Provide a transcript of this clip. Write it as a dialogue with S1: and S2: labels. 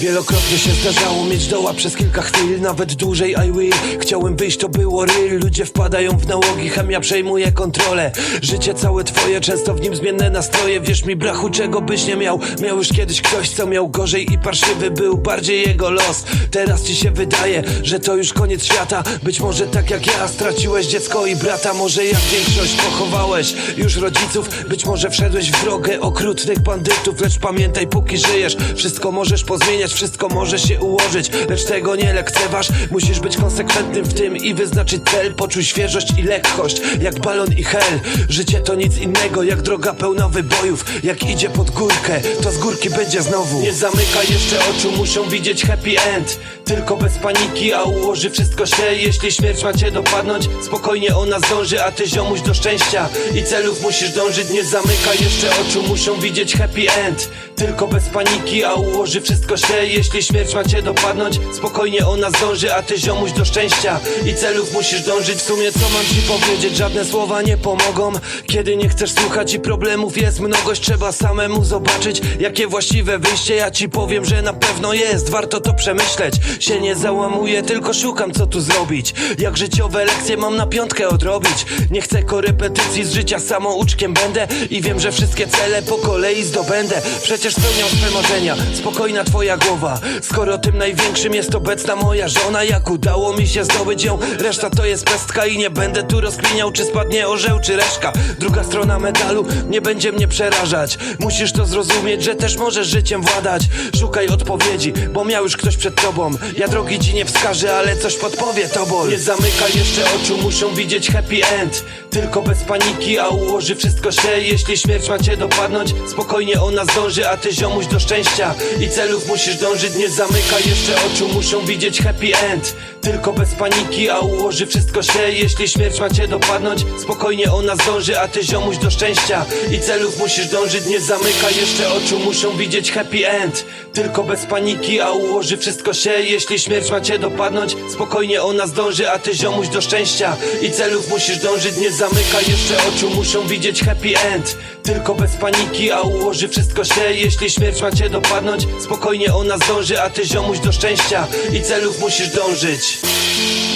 S1: Wielokrotnie się zdarzało mieć doła przez kilka chwil Nawet dłużej I will. Chciałem wyjść, to było real. Ludzie wpadają w nałogi, chemia przejmuje kontrolę. Życie całe twoje, często w nim zmienne nastroje. Wierz mi brachu, czego byś nie miał. Miał już kiedyś ktoś, co miał gorzej i parszywy był Bardziej jego los. Teraz ci się wydaje, że to już koniec świata. Być może tak jak ja, straciłeś dziecko i brata. Może jak większość pochowałeś już rodziców. Być może wszedłeś w drogę okrutnych bandytów. Lecz pamiętaj, póki żyjesz Wszystko możesz pozmieniać, wszystko może się ułożyć Lecz tego nie lekceważ. Musisz być konsekwentnym w tym i wyznaczyć cel. Poczuj świeżość i lekkość, jak balon i hel. Życie to nic innego, jak droga pełna wybojów. Jak idzie pod górkę, to z górki będzie znowu. Nie zamykaj jeszcze oczu, muszą widzieć happy end. Tylko bez paniki, a ułoży wszystko się. Jeśli śmierć ma cię dopadnąć, spokojnie ona zdąży A ty ziomuś do szczęścia. I celów musisz dążyć Nie zamykaj jeszcze oczu, muszą widzieć happy end. Tylko bez paniki, a ułoży wszystko się Jeśli śmierć ma cię dopadnąć, spokojnie ona zdąży A ty ziomuś do szczęścia. I celów musisz dążyć. W sumie co mam ci powiedzieć, żadne słowa nie pomogą. Kiedy nie chcesz słuchać i problemów jest mnogość Trzeba samemu zobaczyć, jakie właściwe wyjście. Ja ci powiem, że na pewno jest, warto to przemyśleć. Się nie załamuję, tylko szukam co tu zrobić. Jak życiowe lekcje mam na piątkę odrobić. Nie chcę korepetycji z życia, samouczkiem będę. I wiem, że wszystkie cele po kolei zdobędę. Przecież spełniam swe marzenia, spokojna twoja głowa Skoro tym największym jest obecna moja żona Jak udało mi się zdobyć ją, reszta to jest pestka I nie będę tu rozkminiał, czy spadnie orzeł, czy reszka. Druga strona medalu nie będzie mnie przerażać. Musisz to zrozumieć, że też możesz życiem władać. Szukaj odpowiedzi, bo miał już ktoś przed tobą. Ja drogi ci nie wskażę, ale coś podpowie tobą. Nie zamykaj jeszcze oczu, muszą widzieć happy end. Tylko bez paniki, a ułoży wszystko się. Jeśli śmierć ma cię dopadnąć, spokojnie ona zdąży A ty ziomuś do szczęścia. I celów musisz dążyć Nie zamykaj jeszcze oczu, muszą widzieć happy end Tylko bez paniki, a ułoży wszystko się. Jeśli śmierć ma cię dopadnąć, spokojnie ona zdąży A ty ziomuś do szczęścia. I celów musisz dążyć Nie zamykaj jeszcze oczu, muszą widzieć happy end. Tylko bez paniki, a ułoży wszystko się. Jeśli śmierć ma cię dopadnąć, spokojnie ona zdąży A ty ziomuś do szczęścia. I celów musisz dążyć Nie zamykaj jeszcze oczu, muszą widzieć happy end. Tylko bez paniki, a ułoży wszystko się. Jeśli śmierć ma cię dopadnąć, spokojnie ona zdąży A ty ziomuś do szczęścia. I celów musisz dążyć bitch.